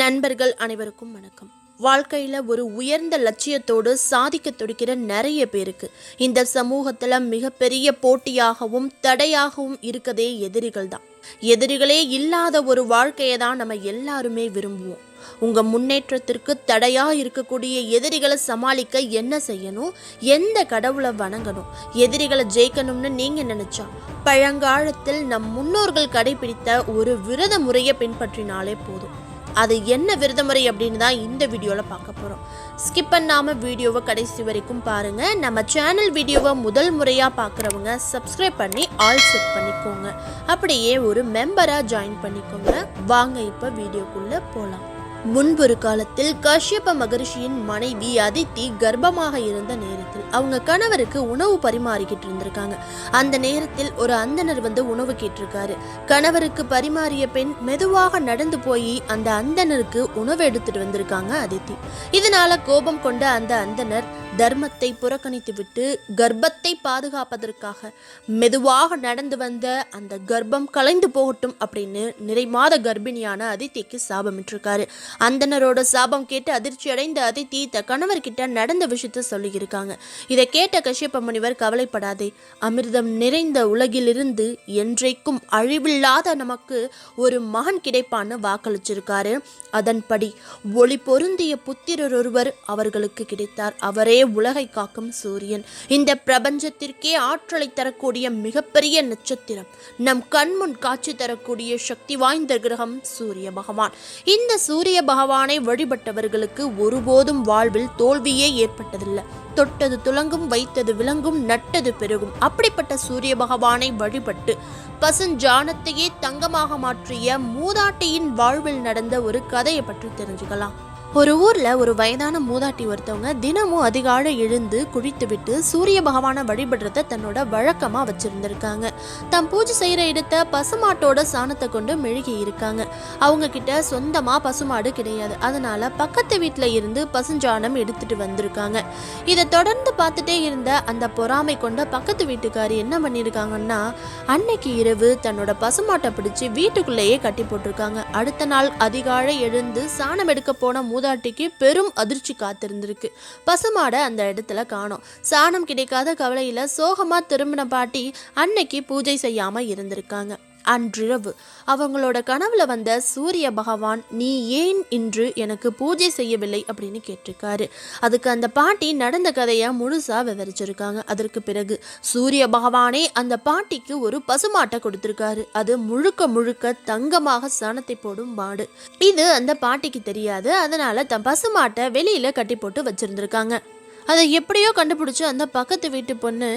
நண்பர்கள் அனைவருக்கும் வணக்கம். வாழ்க்கையில் ஒரு உயர்ந்த லட்சியத்தோடு சாதிக்க துடிக்கிற நிறைய பேருக்கு இந்த சமூகத்தில் மிகப்பெரிய போட்டியாகவும் தடையாகவும் இருக்கதே எதிரிகள் தான். எதிரிகளே இல்லாத ஒரு வாழ்க்கையை தான் நம்ம எல்லாருமே விரும்புவோம். உங்க முன்னேற்றத்திற்கு தடையா இருக்கக்கூடிய எதிரிகளை சமாளிக்க என்ன செய்யணும்? எந்த கடவுளை வணங்கணும்? எதிரிகளை ஜெயிக்கணும்னு நீங்க நினைச்சா பழங்காலத்தில் நம் முன்னோர்கள் கடைபிடித்த ஒரு விரத முறையை பின்பற்றினாலே போதும். அது என்ன விரதமுறை அப்படின்னு தான் இந்த வீடியோவில் பார்க்க போகிறோம் ஸ்கிப் பண்ணாமல் வீடியோவை கடைசி வரைக்கும் பாருங்கள் நம்ம சேனல் வீடியோவை முதல் முறையாக பார்க்குறவங்க சப்ஸ்கிரைப் பண்ணி ஆல் செட் பண்ணிக்கோங்க. அப்படியே ஒரு மெம்பராக ஜாயின் பண்ணிக்கோங்க. வாங்க இப்போ வீடியோக்குள்ளே போகலாம் முன்பொரு காலத்தில் கஷ்யப மகரிஷியின் மனைவி அதித்தி கர்ப்பமாக இருந்த நேரத்தில் அவங்க கணவருக்கு உணவு பரிமாறிக்கிட்டு இருந்திருக்காங்க. அந்த நேரத்தில் ஒரு அந்தனர் வந்து உணவு கேட்டிருக்காரு. கணவருக்கு பரிமாறிய பெண் மெதுவாக நடந்து போய் அந்த அந்தனருக்கு உணவு எடுத்துட்டு வந்திருக்காங்க அதித்தி. இதனால கோபம் கொண்ட அந்த அந்தனர் தர்மத்தை புறக்கணித்துவிட்டு கர்ப்பத்தை பாதுகாப்பதற்காக மெதுவாக நடந்து வந்த அந்த கர்ப்பம் கலைந்து போகட்டும் அப்படின்னு நிறைமாத கர்ப்பிணியான அதித்திக்கு சாபமிட்டிருக்காரு. அந்தனரோட சாபம் கேட்டு அதிர்ச்சி அடைந்த அதித்தி த கணவர்கிட்ட நடந்த விஷயத்த சொல்லியிருக்காங்க. இதை கேட்ட கஷ்யப்ப முனிவர் கவலைப்படாதே. அமிர்தம் நிறைந்த உலகிலிருந்து என்றைக்கும் அழிவில்லாத நமக்கு ஒரு மகன் கிடைப்பான்னு வாக்களிச்சிருக்காரு. அதன்படி ஒளி பொருந்திய புத்திரர் ஒருவர் அவர்களுக்கு கிடைத்தார். அவரே உலகை காக்கும் சூரியன். இந்த பிரபஞ்சத்திற்கே ஆற்றலை தரக்கூடிய மிகப்பெரிய நட்சத்திரம். நம் கண்முன் காட்சி தரக்கூடிய சக்தி வாய்ந்த கிரகம் சூரிய பகவான். இந்த சூரிய பகவானை வழிபட்டவர்களுக்கு ஒருபோதும் வாழ்வில் தோல்வியே ஏற்பட்டதில்லை. தொட்டது துலங்கும் வைத்தது விளங்கும் நட்டது பெருகும். அப்படிப்பட்ட சூரிய பகவானை வழிபட்டு பசுஞ்சானத்தையே தங்கமாக மாற்றிய மூதாட்டியின் வாழ்வில் நடந்த ஒரு கதையை பற்றி தெரிஞ்சுக்கலாம். ஒரு ஊர்ல ஒரு வயதான மூதாட்டி ஒருத்தவங்க தினமும் அதிகாலை எழுந்து குளித்துவிட்டு சூரிய பகவானை வழிபடுறத தன்னோட வழக்கமா வச்சிருந்திருக்காங்க. தம் பூஜை செய்யற இடத்த பசுமாட்டோட சாணத்தை கொண்டு மெழுகி இருக்காங்க. அவங்க கிட்ட சொந்தமா பசுமாடு கிடையாது. அதனால பக்கத்து வீட்டுல இருந்து பசுஞ்சாணம் எடுத்துட்டு வந்திருக்காங்க. இதை தொடர்ந்து பார்த்துட்டே இருந்த அந்த பொறாமை கொண்ட பக்கத்து வீட்டுக்காரி என்ன பண்ணியிருக்காங்கன்னா அன்னைக்கு இரவு தன்னோட பசுமாட்டை பிடிச்சு வீட்டுக்குள்ளேயே கட்டி போட்டிருக்காங்க. அடுத்த நாள் அதிகாலை எழுந்து சாணம் எடுக்க போன மூதாட்டிக்கு பெரும் அதிர்ச்சி காத்திருந்திருக்கு. பசுமாடை அந்த இடத்துல காணோம். சாணம் கிடைக்காத கவலையில சோகமா திரும்பின பாட்டி அன்னைக்கு பூஜை செய்யாம இருந்திருக்காங்க. அன்றிரவு. அவங்களோட கனவுல வந்த சூரிய பகவான் நீ ஏன் இன்று எனக்கு பூஜை செய்யவில்லை? அப்படின்னு கேட்டிருக்காரு. அதுக்கு அந்த பாட்டி நடந்த கதையை முழுசா விவரிச்சிருக்காங்க. அதற்கு பிறகு சூரிய பகவானே அந்த பாட்டிக்கு ஒரு பசுமாட்டை கொடுத்திருக்காரு. அது முழுக்க முழுக்க தங்கமாக சாணத்தை போடும் மாடு. இது அந்த பாட்டிக்கு தெரியாது. அதனால தன் பசுமாட்டை வெளியில கட்டி போட்டு வச்சிருந்திருக்காங்க. அதை எப்படியோ கண்டுபிடிச்சு அந்த பக்கத்து வீட்டு பொண்ணு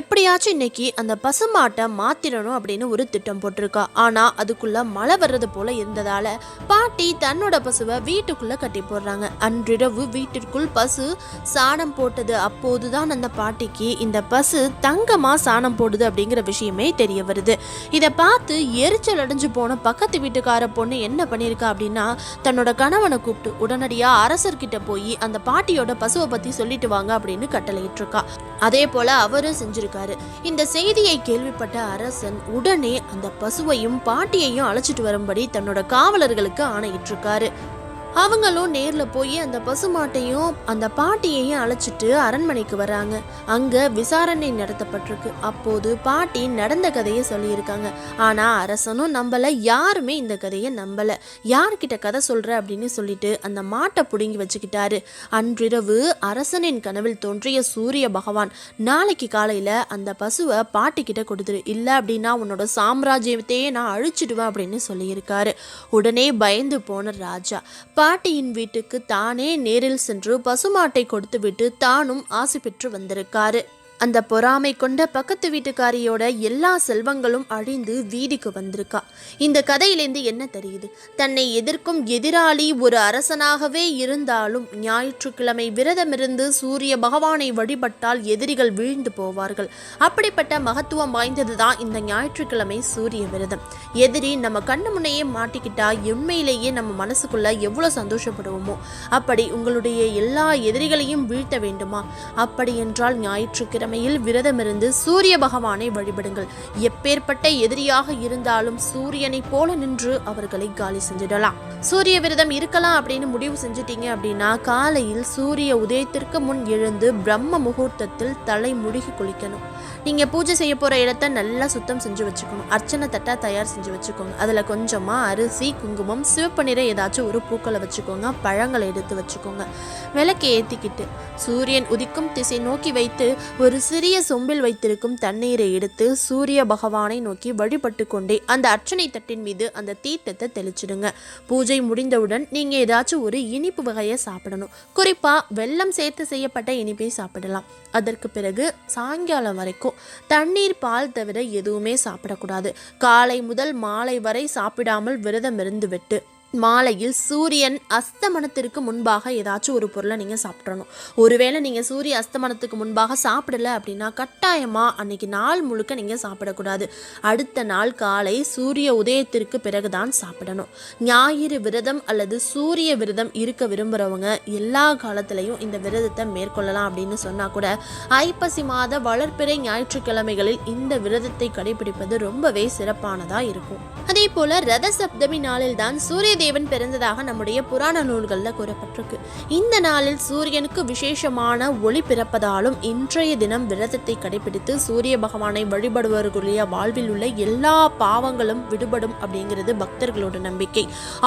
எப்படியாச்சும் இன்னைக்கு அந்த பசுமாட்டை மாத்திரணும் அப்படின்னு ஒரு திட்டம் போட்டிருக்கா. ஆனா அதுக்குள்ள மழை வர்றது போல இருந்ததால பாட்டி தன்னோட பசுவை வீட்டுக்குள்ள கட்டி போடுறாங்க. அன்றிரவு வீட்டிற்குள் பசு சாணம் போட்டது. அப்போதுதான் அந்த பாட்டிக்கு இந்த பசு தங்கமா சாணம் போடுது அப்படிங்கிற விஷயமே தெரிய வருது. இதை பார்த்து எரிச்சல் அடைஞ்சு போன பக்கத்து வீட்டுக்கார பொண்ணு என்ன பண்ணியிருக்கா அப்படின்னா தன்னோட கணவனை கூப்பிட்டு உடனடியா அரசர்கிட்ட போய் அந்த பாட்டியோட பசுவை பத்தி சொல்லிட்டு வாங்க அப்படின்னு கட்டளையிட்டிருக்கா. அதே போல அவரும் செஞ்சிருக்காரு. இந்த செய்தியை கேள்விப்பட்ட அரசன் உடனே அந்த பசுவையும் பாட்டியையும் அழைச்சிட்டு வரும்படி தன்னோட காவலர்களுக்கு ஆணையிட்டிருக்காரு. அவங்களும் நேர்ல போய் அந்த பசுமாட்டையும் அந்த பாட்டியையும் அழைச்சிட்டு அரண்மனைக்கு வராங்க அங்க விசாரணை நடத்தப்பட்டிருக்கு. அப்போது பாட்டி நடந்த கதையை சொல்லியிருக்காங்க. ஆனா அரசனும் நம்பல. யாருமே இந்த கதையை நம்பல. யார்கிட்ட கதை சொல்ற? அப்படின்னு சொல்லிட்டு அந்த மாட்டை புடுங்கி வச்சுக்கிட்டாரு. அன்றிரவு அரசனின் கனவில் தோன்றிய சூரிய பகவான் நாளைக்கு காலையில அந்த பசுவை பாட்டி கிட்ட கொடுத்துரு. இல்ல அப்படின்னா உன்னோட சாம்ராஜ்யத்தையே நான் அழிச்சிடுவேன் அப்படின்னு சொல்லியிருக்காரு. உடனே பயந்து போன ராஜா பாட்டியின் வீட்டுக்கு தானே நேரில் சென்று பசுமாட்டை கொடுத்துவிட்டு தானும் ஆசை பெற்று வந்திருக்காரு. அந்த பொறாமை கொண்ட பக்கத்து வீட்டுக்காரியோட எல்லா செல்வங்களும் அழிந்து வீதிக்கு வந்திருக்கா. இந்த கதையிலேருந்து என்ன தெரியுது? தன்னை எதிர்க்கும் எதிராளி ஒரு அரசனாகவே இருந்தாலும் ஞாயிற்றுக்கிழமை விரதமிருந்து சூரிய பகவானை வழிபட்டால் எதிரிகள் வீழ்ந்து போவார்கள். அப்படிப்பட்ட மகத்துவம் வாய்ந்தது தான் இந்த ஞாயிற்றுக்கிழமை சூரிய விரதம். எதிரி நம்ம கண்ணு முன்னையே மாட்டிக்கிட்டா உண்மையிலேயே நம்ம மனசுக்குள்ள எவ்வளோ சந்தோஷப்படுவோமோ? அப்படி உங்களுடைய எல்லா எதிரிகளையும் வீழ்த்த வேண்டுமா? அப்படி என்றால் ஞாயிற்றுக்கிழமை ஞாயிற்றுக்கிழமையில் விரதமிருந்து சூரிய பகவானை வழிபடுங்கள். எப்பேற்பட்ட எதிரியாக இருந்தாலும் சூரியனைப் போல நின்று அவர்களை காலி செஞ்சிடலாம். சூரிய விரதம் இருக்கலாம் அப்படின்னு முடிவு செஞ்சிட்டீங்க அப்படின்னா காலையில் சூரிய உதயத்திற்கு முன் எழுந்து பிரம்ம முகூர்த்தத்தில் தலை முழுகி குளிக்கணும். நீங்கள் பூஜை செய்ய போகிற இடத்த நல்லா சுத்தம் செஞ்சு வச்சுக்கணும். அர்ச்சனை தட்டா தயார் செஞ்சு வச்சுக்கோங்க. அதில் கொஞ்சமாக அரிசி குங்குமம் சிவப்பு நிற ஏதாச்சும் ஒரு பூக்களை வச்சுக்கோங்க. பழங்களை எடுத்து வச்சுக்கோங்க. விளக்கை ஏற்றிக்கிட்டு சூரியன் உதிக்கும் திசை நோக்கி வைத்து ஒரு சிறிய சொம்பில் வைத்திருக்கும் தண்ணீரை எடுத்து சூரிய பகவானை நோக்கி வழிபட்டு கொண்டே அந்த அர்ச்சனை தட்டின் மீது அந்த தீர்த்தத்தை தெளிச்சிடுங்க. பூஜை முடிந்தவுடன் நீங்கள் ஏதாச்சும் ஒரு இனிப்பு வகையை சாப்பிடணும். குறிப்பாக வெள்ளம் சேர்த்து செய்யப்பட்ட இனிப்பை சாப்பிடலாம். அதற்கு பிறகு சாயங்காலம் வரைக்கும் தண்ணீர் பால் தவிர எதுவுமே சாப்பிடக்கூடாது. காலை முதல் மாலை வரை சாப்பிடாமல் விரதம் இருந்து விட்டு மாலையில் சூரியன் அஸ்தமனத்திற்கு முன்பாக ஏதாச்சும் ஒரு பொருளை நீங்கள் சாப்பிட்றணும் ஒருவேளை நீங்கள் சூரிய அஸ்தமனத்துக்கு முன்பாக சாப்பிடல அப்படின்னா கட்டாயமாக அன்னைக்கு நாள் முழுக்க நீங்கள் சாப்பிடக்கூடாது. அடுத்த நாள் காலை சூரிய உதயத்திற்கு பிறகுதான் சாப்பிடணும். ஞாயிறு விரதம் அல்லது சூரிய விரதம் இருக்க விரும்புகிறவங்க எல்லா காலத்திலையும் இந்த விரதத்தை மேற்கொள்ளலாம் அப்படின்னு சொன்னால் கூட ஐப்பசி மாத வளர்ப்பிறை ஞாயிற்றுக்கிழமைகளில் இந்த விரதத்தை கடைபிடிப்பது ரொம்பவே சிறப்பானதாக இருக்கும். அதே போல ரத சப்தமி நாளில் தான் சூரிய தேவன் பிறந்ததாக நம்முடைய புராண நூல்களில் கூறப்பட்டிருக்கு. இந்த நாளில் சூரியனுக்கு விசேஷமான ஒளி பிறப்பதாலும் இன்றைய தினம் விரதத்தை கடைபிடித்து சூரிய பகவானை வழிபடுவர்களுடைய வாழ்வில் உள்ள எல்லா பாவங்களும் விடுபடும் அப்படிங்கிறது பக்தர்களோட நம்பிக்கை.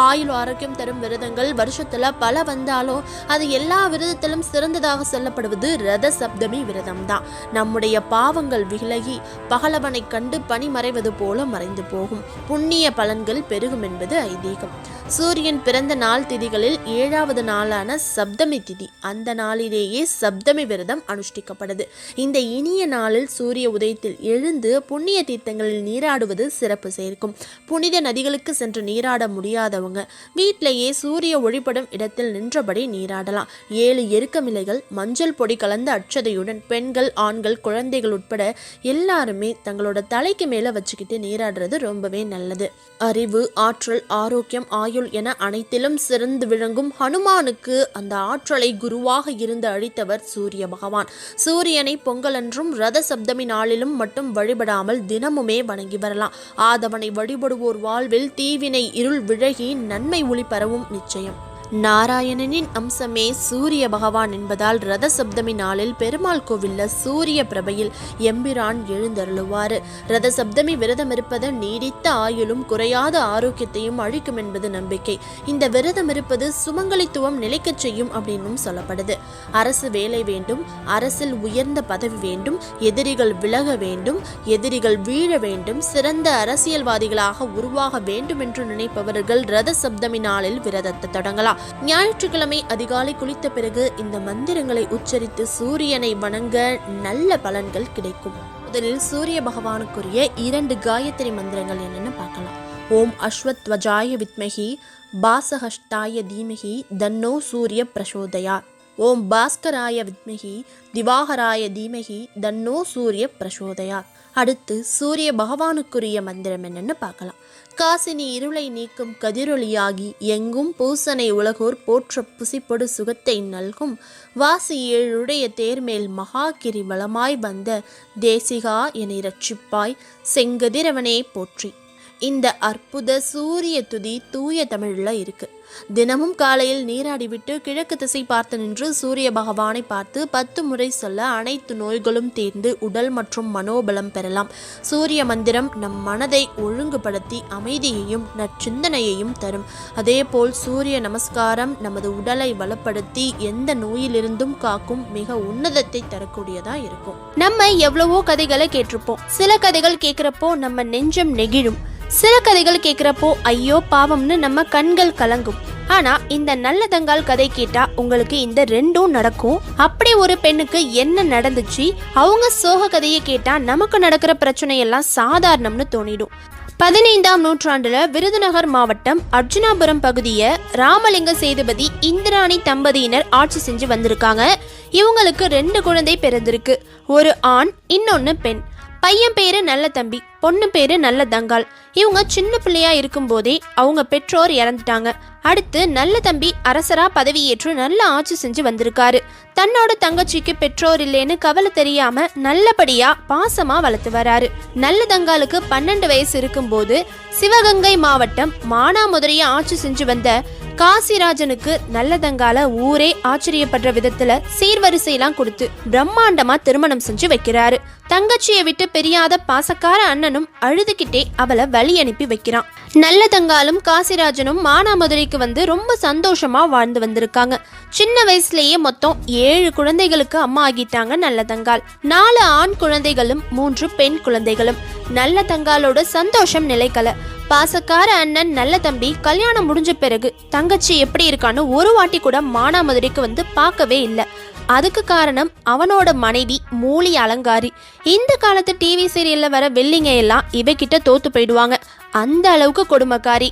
ஆயுள் ஆரோக்கியம் தரும் விரதங்கள் வருஷத்துல பல வந்தாலும் அது எல்லா விரதத்திலும் சிறந்ததாக சொல்லப்படுவது ரத சப்தமி விரதம் தான் நம்முடைய பாவங்கள் விலகி பகலவனை கண்டு பனி மறைவது போல மறைந்து போகும். புண்ணிய பலன்கள் பெருகும் என்பது ஐதீகம். சூரியன் பிறந்த நாள் திதிகளில் ஏழாவது நாளான சப்தமி திதி. அந்த நாளிலேயே சப்தமி விரதம் அனுஷ்டிக்கப்படுது. இந்த இனிய நாளில் சூரிய உதயத்தில் எழுந்து புண்ணிய தீர்த்தங்களில் நீராடுவது சிறப்பு சேர்க்கும். புனித நதிகளுக்கு சென்று நீராட முடியாதவங்க வீட்டிலேயே சூரிய ஒளிப்படும் இடத்தில் நின்றபடி நீராடலாம். ஏழு எருக்கமிலைகள் மஞ்சள் பொடி கலந்த அட்சதையுடன் பெண்கள் ஆண்கள் குழந்தைகள் உட்பட எல்லாருமே தங்களோட தலைக்கு மேலே வச்சுக்கிட்டு நீராடுறது ரொம்பவே நல்லது. அறிவு ஆற்றல் ஆரோக்கியம் ஆயுள் என அனைத்திலும் சிறந்து விளங்கும் ஹனுமானுக்கு அந்த ஆற்றலை குருவாக இருந்து அழித்தவர் சூரிய பகவான். சூரியனை பொங்கலன்றும் ரத சப்தமி நாளிலும் மட்டும் வழிபடாமல் தினமுமே வணங்கி வரலாம். ஆதவனை வழிபடுவோர் வாழ்வில் தீவினை இருள் விலகி நன்மை ஒளி பரவும் நிச்சயம். நாராயணனின் அம்சமே சூரிய பகவான் என்பதால் ரத சப்தமி நாளில் பெருமாள் கோவில்ல சூரிய பிரபையில் எம்பிரான் எழுந்தருளுவார் ரத சப்தமி விரதம் இருப்பது நீடித்த ஆயுளும் குறையாத ஆரோக்கியத்தையும் அழிக்கும் என்பது நம்பிக்கை. இந்த விரதம் இருப்பது சுமங்கலித்துவம் நிலைக்கச் செய்யும் அப்படின்னும் சொல்லப்படுது. அரசு வேலை வேண்டும் அரசில் உயர்ந்த பதவி வேண்டும் எதிரிகள் விலக வேண்டும் எதிரிகள் வீழ வேண்டும் சிறந்த அரசியல்வாதிகளாக உருவாக வேண்டும் என்று நினைப்பவர்கள் ரத சப்தமி நாளில் விரதத்தை தொடங்கலாம். ஞாயிற்றுக்கிழமை அதிகாலை குளித்த பிறகு இந்த மந்திரங்களை உச்சரித்து சூரியனை வணங்க நல்ல பலன்கள் கிடைக்கும். முதலில் சூரிய பகவானுக்குரிய இரண்டு காயத்ரி மந்திரங்கள் என்னன்னு பார்க்கலாம். ஓம் அஸ்வத்வஜாய வித்மகி பாசஹஷ்டாய தீமகி தன்னோ சூரிய பிரசோதயா ஓம் பாஸ்கராய வித்மகி திவாகராய தீமகி தன்னோ சூரிய பிரசோதயா. அடுத்து சூரிய பகவானுக்குரிய மந்திரம் என்னன்னு பார்க்கலாம். காசினி இருளை நீக்கும் கதிரொளியாகி எங்கும் பூசனை உலகோர் போற்ற புசிப்பொடு சுகத்தை நல்கும். வாசி ஏழுடைய தேர்மேல் மகாகிரி வளமாய் வந்த தேசிகா என இரட்சிப்பாய் செங்கதிரவனே போற்றி. இந்த அற்புத சூரிய துதி தூய தமிழில் இருக்கு. தினமும் காலையில் நீராடிவிட்டு கிழக்கு திசை பார்த்து நின்று சூரிய பகவானை பார்த்து பத்து முறை சொல்ல அனைத்து நோய்களும் தீர்ந்து உடல் மற்றும் மனோபலம் பெறலாம். சூரிய மந்திரம் நம் மனதை ஒழுங்குபடுத்தி அமைதியையும் நற்சிந்தனையையும் தரும். அதேபோல் சூரிய நமஸ்காரம் நமது உடலை வளப்படுத்தி எந்த நோயிலிருந்தும் காக்கும் மிக உன்னதத்தை தரக்கூடியதா இருக்கும். நம்ம எவ்வளவோ கதைகளை கேட்டிருப்போம். சில கதைகள் கேட்குறப்போ நம்ம நெஞ்சம் நெகிழும். சில கதைகள் கேட்குறப்போ ஐயோ பாவம்னு நம்ம கண்கள் கலங்கும். ஆனா இந்த நல்லதங்கால் கதை கேட்டா உங்களுக்கு இந்த ரெண்டும் நடக்கும். அப்படி ஒரு பெண்ணுக்கு என்ன நடந்துச்சு? அவங்க சோக கதையை கேட்டா நமக்கு நடக்கிற பிரச்சனை எல்லாம் சாதாரணம்னு தோணிடும். பதினைந்தாம் நூற்றாண்டுல விருதுநகர் மாவட்டம் அர்ஜுனாபுரம் பகுதியை ராமலிங்க சேதுபதி இந்திராணி தம்பதியினர் ஆட்சி செஞ்சு வந்திருக்காங்க. இவங்களுக்கு ரெண்டு குழந்தை பிறந்திருக்கு. ஒரு ஆண் இன்னொன்னு பெண். பையன் பேரு நல்ல தம்பி பொண்ணு பேரு நல்ல தங்கால் இவங்க சின்ன பிள்ளையா இருக்கும்போதே அவங்க பெற்றோர் இறந்துட்டாங்க. அடுத்து நல்ல தம்பி அரசரா பதவியேற்று நல்ல ஆட்சி செஞ்சு வந்திருக்காரு. தன்னோட தங்கச்சிக்கு பெற்றோர் இல்லைன்னு கவலை தெரியாம நல்லபடியா பாசமா வளர்த்து வராரு. நல்ல தங்காலுக்கு பன்னெண்டு வயசு இருக்கும்போது சிவகங்கை மாவட்டம் மானாமதுரையை ஆட்சி செஞ்சு வந்த காசிராஜனுக்கு நல்லதங்கால ஊரே ஆச்சரியப்படுற விதத்துல சீர்வரிசையெல்லாம் கொடுத்து பிரம்மாண்டமா திருமணம் செஞ்சு வைக்கிறாரு. தங்கச்சியை விட்டு பெரியாத பாசக்கார அண்ணனும் அழுதுகிட்டே அவளை வழி அனுப்பி வைக்கிறான். நல்லதங்காலும் காசிராஜனும் மானாமதுரைக்கு வந்து ரொம்ப சந்தோஷமா வாழ்ந்து வந்திருக்காங்க. சின்ன வயசுலயே மொத்தம் ஏழு குழந்தைகளுக்கு அம்மா ஆகிட்டாங்க நல்லதங்கால். நாலு ஆண் குழந்தைகளும் மூன்று பெண் குழந்தைகளும். நல்லதங்காலோட சந்தோஷம் நிலைக்கல. பாசக்கார அண்ணன் நல்ல தம்பி கல்யாணம் முடிஞ்ச பிறகு தங்கச்சி எப்படி இருக்கான்னு ஒரு வாட்டி கூட மானாமதுரைக்கு வந்து பார்க்கவே இல்லை. அதுக்கு காரணம் அவனோட மனைவி மூலி அலங்காரி. இந்த காலத்து டிவி சீரியல்ல வர வெள்ளிங்க எல்லாம் இவகிட்ட தோத்து போயிடுவாங்க. அந்த அளவுக்கு கொடுமைக்காரி.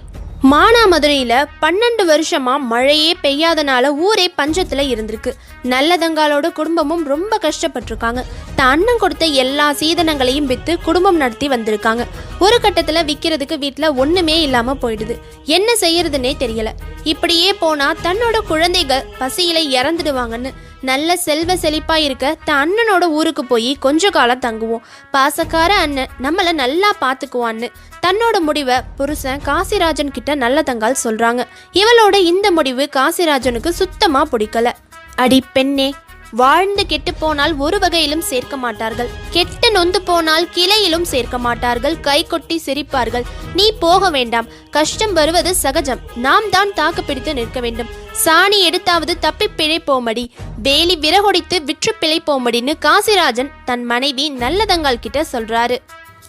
மானாமதுரையில் பன்னெண்டு வருஷமா மழையே பெய்யாதனால ஊரே பஞ்சத்தில் இருந்திருக்கு. நல்லதங்காலோட குடும்பமும் ரொம்ப கஷ்டப்பட்டிருக்காங்க. தான் அண்ணன் கொடுத்த எல்லா சீதனங்களையும் விற்று குடும்பம் நடத்தி வந்திருக்காங்க. ஒரு கட்டத்தில் விற்கிறதுக்கு வீட்டில் ஒன்றுமே இல்லாமல் போயிடுது. என்ன செய்யறதுன்னே தெரியல. இப்படியே போனால் தன்னோட குழந்தைகள் பசியில இறந்துடுவாங்கன்னு நல்ல செல்வ செழிப்பா இருக்க தன் அண்ணனோட ஊருக்கு போய் கொஞ்ச காலம் தங்குவோம். பாசக்கார அண்ணன் நம்மளை நல்லா பார்த்துக்குவான்னு தன்னோட முடிவை புருஷன் காசிராஜன் கிட்ட நல்ல தங்கால் சொல்றாங்க. இவளோட இந்த முடிவு காசிராஜனுக்கு சுத்தமா பிடிக்கல. அடி பெண்ணே வாழ்ந்து கெட்டு போனால் ஒரு வகையிலும் சேர்க்க மாட்டார்கள். கெட்டு நொந்து போனால் கிளையிலும் சேர்க்க மாட்டார்கள். கை கொட்டி சிரிப்பார்கள். நீ போக வேண்டாம். கஷ்டம் வருவது சகஜம். நாம் தான் தாக்கு பிடித்து நிற்க வேண்டும். சாணி எடுத்தாவது தப்பி பிழைப்போமடி. வேலி விறகொடித்து விற்று பிழைப்போமடின்னு காசிராஜன் தன் மனைவி நல்லதங்கால் கிட்ட சொல்றாரு.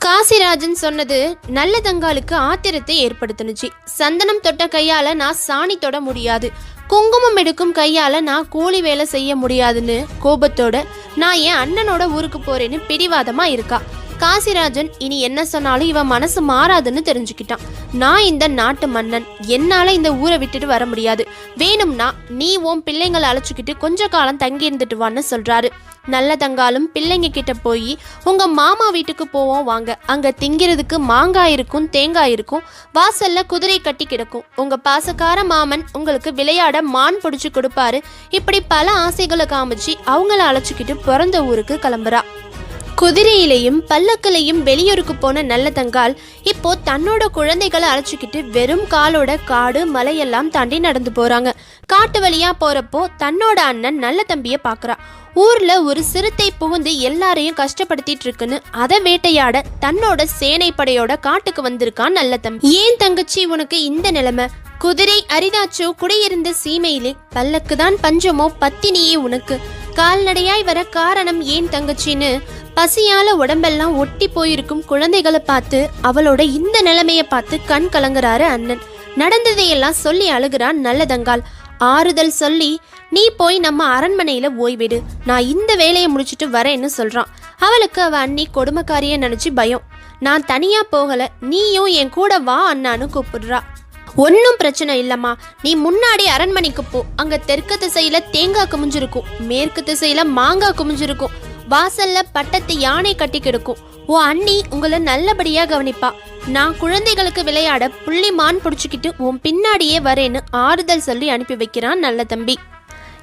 காசிராஜன் சொன்னது நல்லதங்காலுக்கு ஆத்திரத்தை ஏற்படுத்தினுச்சு. சந்தனம் தொட்ட கையால நான் சாணி தொட முடியாது. குங்குமம் எடுக்கும் கையால நான் கூலி வேலை செய்ய முடியாதுன்னு கோபத்தோட நான் என் அண்ணனோட ஊருக்கு போறேன்னு பிடிவாதமா இருக்கா. காசிராஜன் இனி என்ன சொன்னாலும் இவன் மனசு மாறாதுன்னு தெரிஞ்சுக்கிட்டான். நான் இந்த நாட்டு மன்னன். என்னால இந்த ஊரை விட்டுட்டு வர முடியாது. வேணும்னா நீ உன் பிள்ளைங்களை அழைச்சிக்கிட்டு கொஞ்ச காலம் தங்கி இருந்துட்டு வான்னு சொல்றாரு. நல்ல தங்காலும் பிள்ளைங்க கிட்ட போய் உங்க மாமா வீட்டுக்கு போவோம் வாங்க. அங்க திங்கிறதுக்கு மாங்காய் இருக்கும் தேங்காய் இருக்கும். வாசல்ல குதிரை கட்டி கிடக்கும். உங்க பாசக்கார மாமன் உங்களுக்கு விளையாட மான் பிடிச்சு கொடுப்பாரு. இப்படி பல ஆசைகளை காமிச்சு அவங்கள அழைச்சிக்கிட்டு பிறந்த ஊருக்கு கிளம்புறா. குதிரையிலையும் பல்லக்கிலையும் வெளியூருக்கு போன நல்ல தங்கால் இப்போ தன்னோட குழந்தைகளை அழைச்சிக்கிட்டு வெறும் காலோட காடு மலையெல்லாம் தாண்டி நடந்து போறாங்க. காட்டு வழியா போறப்போ தன்னோட அண்ணன் நல்ல தம்பிய பாக்குறா ஊர்ல ஒரு சிறுத்தை புகுந்து எல்லாரையும் கஷ்டப்படுத்திட்டு இருக்குன்னு அதை வேட்டையாட தன்னோட சேனை படையோட காட்டுக்கு வந்திருக்கான் நல்ல தம்பி. ஏன் தங்கச்சி உனக்கு இந்த நிலைமை? குதிரை அரிதாச்சோ குடியிருந்த சீமையிலே பல்லக்கு தான் பஞ்சமோ பத்தினியே உனக்கு. கால்நடையாய் வர காரணம் ஏன் தங்கச்சின்னு பசியால உடம்பெல்லாம் ஒட்டி போயிருக்கும் குழந்தைகளை பார்த்து அவளோட இந்த நிலைமையை பார்த்து கண் கலங்குறாரு அண்ணன். நடந்ததையெல்லாம் சொல்லி அழுகிறான் நல்லதங்கால். ஆறுதல் சொல்லி நீ போய் நம்ம அரண்மனையில ஓய்விடு. நான் இந்த வேலையை முடிச்சிட்டு வரேன்னு சொல்றான். அவளுக்கு அவ அண்ணி கொடுமைக்காரிய நினைச்சு பயம். நான் தனியா போகல. நீயும் என் கூட வா அண்ணான்னு கூப்பிடுறா. ஒன்றும் பிரச்சனை இல்லம்மா. நீ முன்னாடி அரண்மனைக்கு போ. அங்க தெற்கு திசையில தேங்காய் குமிஞ்சிருக்கும். மேற்கு திசையில மாங்காய் குமிஞ்சிருக்கும். வாசல்ல பட்டத்து யானை கட்டி கிடக்கும். உன் அண்ணி உங்களை நல்லபடியா கவனிப்பா. நான் குழந்தைகளுக்கு விளையாட புள்ளி மான் பிடிச்சிக்கிட்டு உன் பின்னாடியே வரேன்னு ஆறுதல் சொல்லி அனுப்பி வைக்கிறான் நல்ல தம்பி.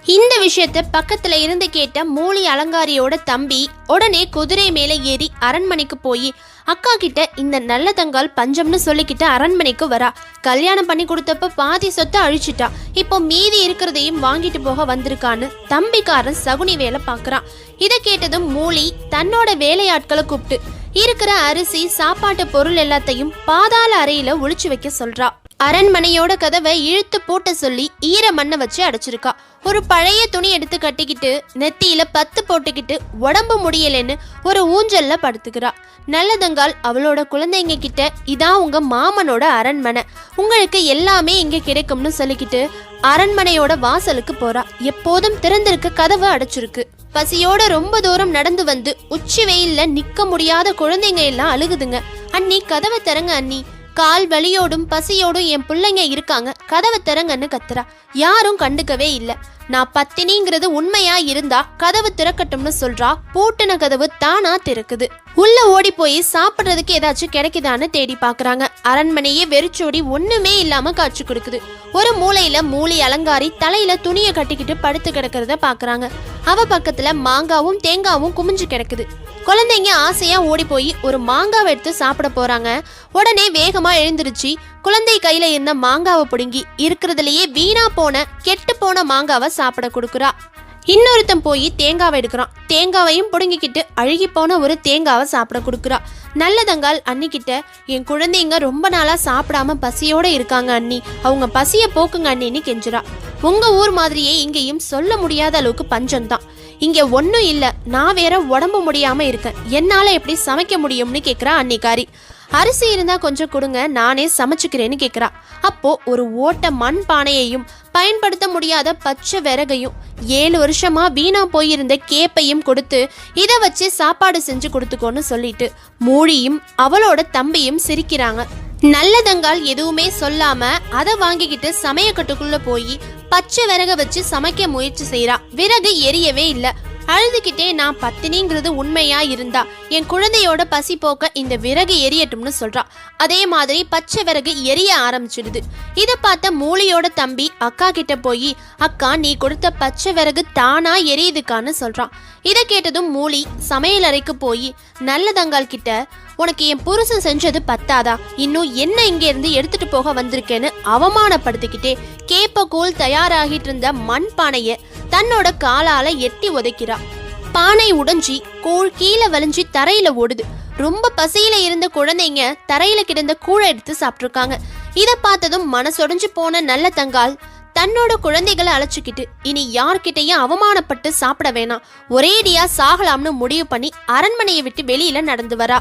இந்த விஷயத்த பக்கத்துல இருந்து கேட்ட மூலி அலங்காரியோட தம்பி உடனே குதிரை மேலே ஏறி அரண்மனைக்கு போய் அக்கா கிட்ட இந்த நல்ல தங்கால் பஞ்சம்னு சொல்லிக்கிட்டு அரண்மனைக்கு வரா. கல்யாணம் பண்ணி கொடுத்தப்ப பாதி சொத்தை அழிச்சிட்டா. இப்போ மீதி இருக்கிறதையும் வாங்கிட்டு போக வந்திருக்கான்னு தம்பிக்காரன் சகுனி வேலை பார்க்கறான். இதை கேட்டதும் மூலி தன்னோட வேலையாட்களை கூப்பிட்டு இருக்கிற அரிசி சாப்பாட்டு பொருள் எல்லாத்தையும் பாதாள அறையில ஒழிச்சு வைக்க சொல்றா. அரண்மனையோட கதவை இழுத்து பூட்ட சொல்லி ஈர மண்ணை வச்சு அடைச்சிருக்கா. ஒரு பழைய துணி எடுத்து கட்டிக்கிட்டு நெத்தியில பத்து போட்டுக்கிட்டு உடம்பு முடியலன்னு ஒரு ஊஞ்சல்ல படுத்துக்கிறா. நல்லதங்கால் அவளோட குழந்தைங்க கிட்ட இதான் உங்க மாமனோட அரண்மனை. உங்களுக்கு எல்லாமே இங்க கிடைக்கும்னு சொல்லிக்கிட்டு அரண்மனையோட வாசலுக்கு போறா. எப்போதும் திறந்திருக்க கதவு அடைச்சிருக்கு. பசியோட ரொம்ப தூரம் நடந்து வந்து உச்சி வெயில்ல நிக்க முடியாத குழந்தைங்க எல்லாம் அழுகுதுங்க. அண்ணி கதவை திறங்க அண்ணி. கால் வலியோடும் பசியோடும் என் பிள்ளைங்க இருக்காங்க. கதவை திறங்கன்னு கத்துறா. யாரும் கண்டுக்கவே இல்ல. நான் பத்தினிங்கிறது உண்மையா இருந்தா கதவு திறக்கட்டும்னு சொல்றா. பூட்டின கதவு தானா திறக்குது. உள்ள ஓடி போய் சாப்பிடுறதுக்கு ஏதாச்சும் கிடைக்குதான்னு தேடி பாக்குறாங்க. அரண்மனையே வெறிச்சோடி ஒண்ணுமே இல்லாம காட்சி கொடுக்குது. ஒரு மூலையில மூலி அலங்காரி தலையில துணியை கட்டிக்கிட்டு படுத்து கிடக்கிறத பாக்குறாங்க. அவ பக்கத்துல மாங்காவும் தேங்காவும் குமிஞ்சு கிடக்குது. குழந்தைங்க ஆசையா ஓடி போய் ஒரு மாங்காவை எடுத்து சாப்பிட போறாங்க. உடனே வேகமா எழுந்திருச்சு குழந்தை கையில இருந்த மாங்காவை பிடுங்கி இருக்கிறதுலயே வீணா போன கெட்டு போன மாங்காவை சாப்பிட கொடுக்குறா. இன்னொருத்தன் போய் தேங்காவை எடுக்கிறான். தேங்காவையும் பிடுங்கிக்கிட்டு அழுகி போன ஒரு தேங்காவை சாப்பிட கொடுக்குறா. நல்லதங்கால் அண்ணிக்கிட்ட என் குழந்தைங்க ரொம்ப நாளா சாப்பிடாம பசியோட இருக்காங்க அண்ணி. அவங்க பசிய போக்குங்க அண்ணின்னு கெஞ்சுறா. உங்க ஊர் மாதிரியே இங்கேயும் சொல்ல முடியாத அளவுக்கு பஞ்சம்தான். இங்க ஒன்றும் இல்லை. நான் வேற உடம்பு முடியாம இருக்கேன். என்னால எப்படி சமைக்க முடியும்னு கேட்குறா அன்னிக்காரி. அரிசி இருந்தா கொஞ்சம் கொடுங்க நானே சமைச்சுக்கிறேன்னு கேட்குறா அப்போ ஒரு ஓட்ட மண் பானையையும் பயன்படுத்த முடியாத பச்சை விறகையும் ஏழு வருஷமா வீணா போயிருந்த கேப்பையும் கொடுத்து இதை வச்சு சாப்பாடு செஞ்சு கொடுத்துக்கோன்னு சொல்லிட்டு மூழியும் அவளோட தம்பியும் சிரிக்கிறாங்க. நல்லதங்கால் எதுவுமே சொல்லாம அதை வாங்கிக்கிட்டு சமயக்கட்டுக்குள்ள போய் பச்சை விறக வச்சு சமைக்க முயற்சி செய்யறா விறகு எரியவே இல்ல. அழுதுகிட்டே நான் பத்தினிங்கிறது உண்மையா இருந்தா? என் குழந்தையோட பசி போக்க இந்த விறகு எரியட்டும்னு சொல்றா. அதே மாதிரி பச்சை விறகு எரிய ஆரம்பிச்சிடுது. இதை பார்த்த மூலியோட தம்பி அக்கா கிட்ட போய் அக்கா நீ கொடுத்த பச்சை விறகு தானா எரியுதுக்கான்னு சொல்றான் இதை கேட்டதும் மூலி சமையல் அறைக்கு போய் நல்லதங்கால் கிட்ட உனக்கு என் புருஷன் செஞ்சது பத்தாதா? இன்னும் என்ன இங்க இருந்து எடுத்துட்டு போக வந்திருக்கேன்னு அவமானப்படுத்திக்கிட்டே கேப்பக்கூழ் தயாராகிட்டு இருந்த மண் பானையை தன்னோட காலால எட்டி உதைக்கிறா பானை உடைஞ்சி கூழ் கீழே வலிஞ்சி தரையில ஓடுது. ரொம்ப பசியில இருந்த குழந்தைங்க தரையில கிடந்த கூழை எடுத்து சாப்பிட்டுருக்காங்க. இதை பார்த்ததும் மனசொடைஞ்சு போன நல்ல தங்கால் தன்னோட குழந்தைகளை அழைச்சிக்கிட்டு இனி யார்கிட்டயும் அவமானப்பட்டு சாப்பிட வேணாம். ஒரேடியா சாகலாம்னு முடிவு பண்ணி அரண்மனையை விட்டு வெளியில நடந்து வரா.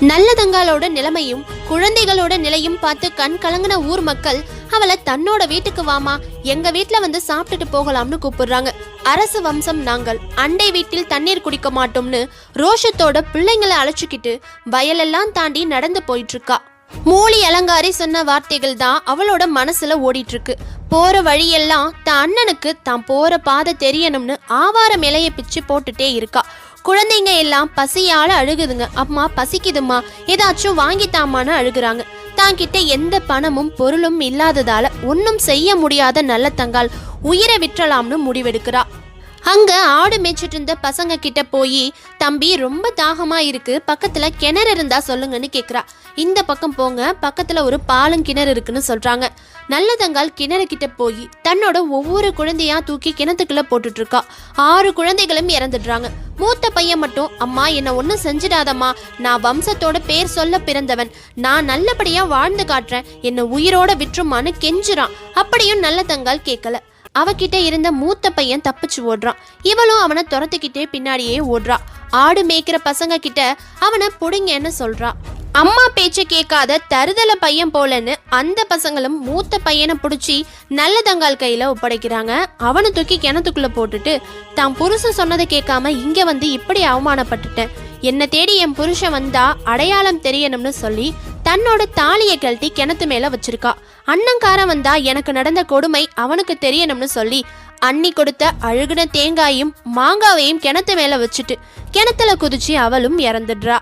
நல்லதங்காலோட நிலைமையும் குழந்தைகளோட நிலையும் பார்த்து கண் கலங்கின ஊர் மக்கள் அவளை தன்னோட வீட்டுக்கு வாமா எங்க வீட்டுல வந்து சாப்பிட்டுட்டு போகலாம்னு கூப்பிடுறாங்க. அரசு வம்சம் நாங்கள் அண்டை வீட்டில் தண்ணீர் குடிக்க மாட்டோம்னு ரோஷத்தோட பிள்ளைங்களை அழைச்சிக்கிட்டு வயலெல்லாம் தாண்டி நடந்து போயிட்டு இருக்கா மூலி அலங்காரி சொன்ன வார்த்தைகள் தான் அவளோட மனசுல ஓடிட்டு இருக்கு போற வழியெல்லாம் தன் அண்ணனுக்கு தான் போற பாதை தெரியணும்னு ஆவாரம் இலைய பிச்சு போட்டுட்டே இருக்கா. குழந்தைங்க எல்லாம் பசியால அழுகுதுங்க. அம்மா பசிக்குதுமா ஏதாச்சும் வாங்கித்தாமான்னு அழுகுறாங்க. தாங்கிட்ட எந்த பணமும் பொருளும் இல்லாததால ஒன்றும் செய்ய முடியாத நல்ல தங்கால் உயிரை விற்றலாம்னு முடிவெடுக்கிறா. அங்க ஆடு மேய்ச்சிட்டு இருந்த பசங்க கிட்ட போய் தம்பி ரொம்ப தாகமா இருக்கு. பக்கத்துல கிணறு இருந்தா சொல்லுங்கன்னு கேக்குறா. இந்த பக்கம் போங்க பக்கத்துல ஒரு பாலம் கிணறு இருக்குன்னு சொல்றாங்க. நல்லதங்கால் கிணறு கிட்ட போய் தன்னோட ஒவ்வொரு குழந்தையா தூக்கி கிணத்துக்குள்ள போட்டுட்டு இருக்கா ஆறு குழந்தைகளும் இறந்துடுறாங்க. மூத்த பையன் மட்டும் அம்மா என்ன ஒன்றும் செஞ்சிடாதம்மா. நான் வம்சத்தோட பேர் சொல்ல பிறந்தவன். நான் நல்லபடியா வாழ்ந்து காட்டுறேன். என்னை உயிரோட விற்றுமான்னு கெஞ்சுறான். அப்படியும் நல்லதங்கால் கேட்கல. அவகிட்ட இருந்த மூத்த பையன் தப்பிச்சு ஓடுறான். இவளும் அவனை துரத்துக்கிட்டே பின்னாடியே ஓடுறா. ஆடு மேய்க்கிற பசங்க கிட்ட அவனை புடுங்கன்னு சொல்றா. அம்மா பேச்சு கேட்காத தருதல பையன் போலன்னு அந்த பசங்களும் மூத்த பையனை பிடிச்சி நல்லதங்கால் கையில ஒப்படைக்கிறாங்க. அவனை தூக்கி கிணத்துக்குள்ள போட்டுட்டு தான் புருஷன் சொன்னதை கேட்காம இங்க வந்து இப்படி அவமானப்பட்டுட்டேன். என்னை தேடி என் புருஷன் வந்தா அடையாளம் தெரியணும்னு சொல்லி தன்னோட தாலியை கழட்டி கிணத்து மேல வச்சிருக்கா. அண்ணங்காரன் வந்தா எனக்கு நடந்த கொடுமை அவனுக்கு தெரியணும்னு சொல்லி அண்ணி கொடுத்த அழுகுன தேங்காயும் மாங்காவையும் கிணத்து மேல வச்சுட்டு கிணத்துல குதிச்சு அவளும் இறந்துடுறா.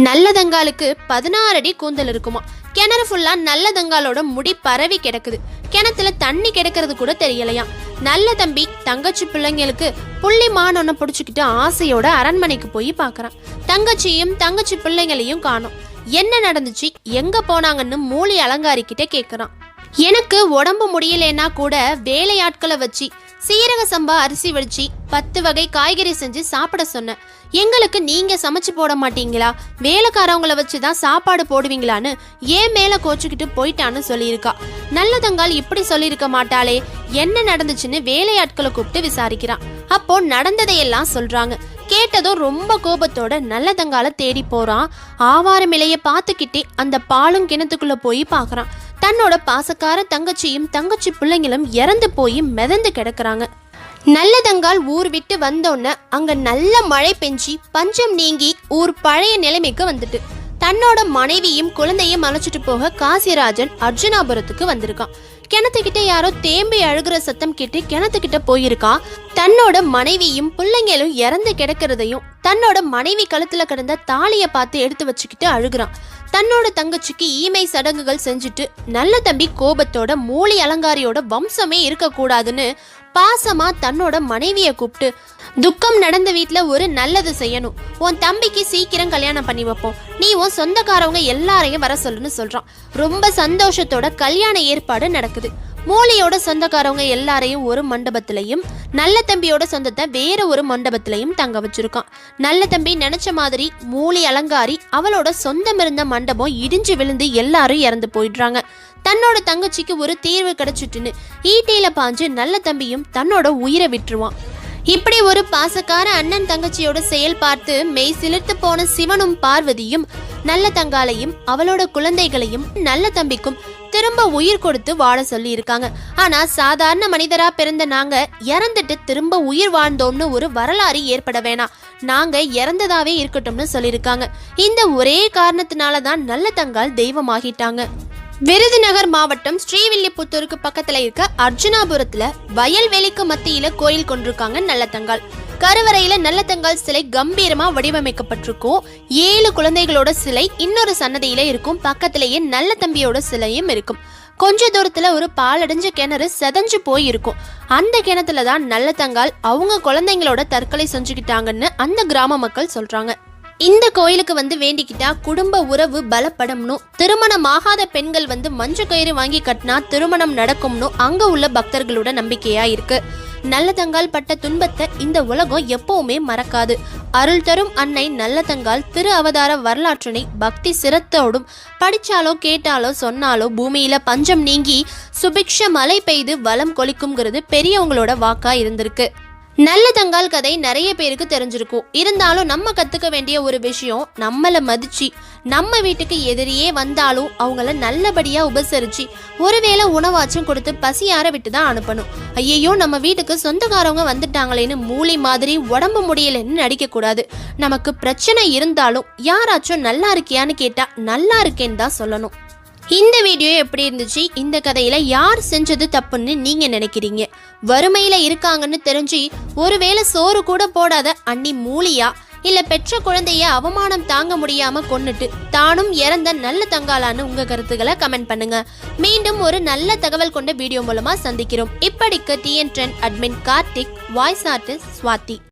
நல்லதங்காலுக்கு பதினாறு அடி கூந்தல் இருக்குமா? கிணறு ஃபுல்லா நல்லதங்காலோட முடி பரவி கிடக்குது. கிணத்துல தண்ணி கிடக்கிறது கூட தெரியலையாம். நல்ல தம்பி தங்கச்சி பிள்ளைங்களுக்கு புள்ளி மானொன்னு பிடிச்சிக்கிட்டு ஆசையோட அரண்மனைக்கு போய் பார்க்குறான் தங்கச்சியும் தங்கச்சி பிள்ளைங்களையும் காணோம். என்ன நடந்துச்சு? எங்க போனாங்கன்னு மூலி அலங்காரிக்கிட்ட கேட்குறான் எனக்கு உடம்பு முடியலன்னா கூட வேலையாட்களை வச்சு சீரக சம்பா அரிசி வடிச்சு பத்து வகை காய்கறி செஞ்சு சாப்பிட சொன்னேன். எங்களுக்கு நீங்க சமைச்சு போட மாட்டீங்களா? வேலைக்காரவங்கள வச்சு தான் சாப்பாடு போடுவீங்களான்னு ஏன் மேல கோச்சுக்கிட்டு போயிட்டான்னு சொல்லியிருக்கா. நல்லதங்கால் இப்படி சொல்லியிருக்க மாட்டாளே என்ன நடந்துச்சுன்னு வேலையாட்களை கூப்பிட்டு விசாரிக்கிறான் அப்போ நடந்ததையெல்லாம் சொல்றாங்க. கேட்டதும் ரொம்ப கோபத்தோட நல்லதங்கால தேடி போறான். ஆவாரம் இலைய பார்த்துக்கிட்டே அந்த பாலும் கிணத்துக்குள்ள போய் பார்க்கறான். தன்னோட பாசக்கார தங்கச்சியும் தங்கச்சி பிள்ளைங்களும் இறந்து போய் மிதந்து கிடக்குறாங்க. நல்லதங்கால் ஊர் விட்டு வந்தோன்ன அங்க நல்ல மழை பெஞ்சி பஞ்சம் நீங்கி ஊர் பழைய நிலைமைக்கு வந்துட்டு. தன்னோட மனைவியும் குழந்தையும் அழைச்சிட்டு போக காசிராஜன் அர்ஜுனாபுரத்துக்கு வந்திருக்கான். கிணத்துக்கிட்ட யாரோ தேம்பி அழுகிற சத்தம் கேட்டு கிணத்துக்கிட்ட போயிருக்கான் தன்னோட மனைவியும் பிள்ளைங்களும் இறந்து கிடக்கிறதையும் தன்னோட மனைவி கழுத்துல கிடந்த தாலியை பார்த்து எடுத்து வச்சுக்கிட்டு அழுகுறான். தன்னோட தங்கச்சிக்கு ஈமை சடங்குகள் செஞ்சுட்டு நல்ல தம்பி கோபத்தோட மூலி அலங்காரியோட வம்சமே இருக்கக்கூடாதுன்னு பாசமா தன்னோட மனைவிய கூப்பிட்டு துக்கம் நடந்த வீட்டில் ஒரு நல்லது செய்யணும். உன் தம்பிக்கு சீக்கிரம் கல்யாணம் பண்ணி வைப்போம். நீ உன் சொந்தக்காரவங்க எல்லாரையும் வர சொல்லுன்னு சொல்றான். ரொம்ப சந்தோஷத்தோட கல்யாண ஏற்பாடு நடக்குது. மூலியோட சொந்தக்காரவங்க எல்லாரையும் ஒரு மண்டபத்திலையும் நல்ல தம்பியோட சொந்தத்தை வேற ஒரு மண்டபத்திலையும் தங்க வச்சிருக்கான். நல்ல தம்பி நினைச்ச மாதிரி மூலி அலங்காரி அவளோட சொந்தம் இருந்த மண்டபம் இடிஞ்சு விழுந்து எல்லாரும் இறந்து போயிடுறாங்க. தன்னோட தங்கச்சிக்கு ஒரு தீர்வு கிடைச்சிட்டுன்னு ஈட்டியில பாஞ்சு நல்ல தம்பியும் தன்னோட உயிரை விட்டுருவான். இப்படி ஒரு பாசக்கார அண்ணன் தங்கச்சியோட செயல் பார்த்து மெய் சிலிர்த்து போன சிவனும் பார்வதியும் நல்ல தங்காலையும் அவளோட குழந்தைகளையும் நல்ல தம்பிக்கும் திரும்ப உயிர் கொடுத்து வாழ சொல்லி இருக்காங்க ஆனா சாதாரண மனிதரா பிறந்த நாங்க இறந்துட்டு திரும்ப உயிர் வாழ்ந்தோம்னு ஒரு வரலாறு ஏற்பட வேணாம். நாங்க இறந்ததாவே இருக்கட்டும்னு சொல்லியிருக்காங்க. இந்த ஒரே காரணத்தினால தான் நல்ல தங்கால் தெய்வமாகிட்டாங்க. விருதுநகர் மாவட்டம் ஸ்ரீவில்லிபுத்தூருக்கு பக்கத்துல இருக்க அர்ஜுனாபுரத்துல வயல்வெளிக்கு மத்தியில கோயில் கொண்டிருக்காங்க நல்லத்தங்கால் கருவறையில நல்லத்தங்கால் சிலை கம்பீரமா வடிவமைக்கப்பட்டிருக்கும். ஏழு குழந்தைகளோட சிலை இன்னொரு சன்னதியில இருக்கும். பக்கத்திலேயே நல்ல தம்பியோட சிலையும் இருக்கும். கொஞ்ச தூரத்துல ஒரு பாலடைஞ்ச கிணறு செதஞ்சு போயிருக்கும். அந்த கிணத்துல தான் நல்லத்தங்கால் அவங்க குழந்தைங்களோட தற்கொலை செஞ்சுக்கிட்டாங்கன்னு அந்த கிராம மக்கள் சொல்றாங்க. இந்த கோயிலுக்கு வந்து வேண்டிக்கிட்டா குடும்ப உறவு பலப்படம்னு திருமணமாகாத பெண்கள் வந்து மஞ்சள் கயிறு வாங்கி கட்டினா திருமணம் நடக்கும்னு அங்க உள்ள பக்தர்களோட நம்பிக்கையா இருக்கு. நல்லதங்கால் பட்ட துன்பத்தை இந்த உலகம் எப்பவுமே மறக்காது. அருள் தரும் அன்னை நல்லதங்கால் திரு அவதார வரலாற்றினை பக்தி சிரத்தோடும் படிச்சாலோ கேட்டாலோ சொன்னாலோ பூமியில பஞ்சம் நீங்கி சுபிக்ஷ மழை பெய்து வளம் கொளிக்கும்ங்கிறது பெரியவங்களோட வாக்கா இருந்திருக்கு. நல்ல தங்கால் கதை நிறைய பேருக்கு தெரிஞ்சிருக்கும். இருந்தாலும் நம்ம கத்துக்க வேண்டிய ஒரு விஷயம் நம்மளை மதிச்சு நம்ம வீட்டுக்கு எதிரியே வந்தாலும் அவங்கள நல்லபடியா உபசரிச்சு ஒருவேளை உணவாச்சும் கொடுத்து பசியார விட்டு தான் அனுப்பணும். ஐயையோ நம்ம வீட்டுக்கு சொந்தக்காரவங்க வந்துட்டாங்களேன்னு மூளை மாதிரி உடம்பு முடியலன்னு நடிக்க கூடாது நமக்கு பிரச்சனை இருந்தாலும் யாராச்சும் நல்லா இருக்கியான்னு கேட்டா நல்லா இருக்கேன்னு தான் சொல்லணும். இந்த வீடியோ எப்படி இருந்துச்சு? இந்த கதையில யார் செஞ்சது தப்புன்னு நீங்க நினைக்கிறீங்க. வறுமையில இருக்காங்கன்னு தெரிஞ்சு ஒருவேளை சோறு கூட போடாத அண்ணி மூலியா இல்ல பெற்ற குழந்தைய அவமானம் தாங்க முடியாம கொன்னுட்டு தானும் இறந்த நல்ல தங்காலான்னு உங்க கருத்துக்களை கமெண்ட் பண்ணுங்க. மீண்டும் ஒரு நல்ல தகவல் கொண்ட வீடியோ மூலமா சந்திக்கிறோம். இப்படிக்கு TN trend admin Karthik voice artist Swathi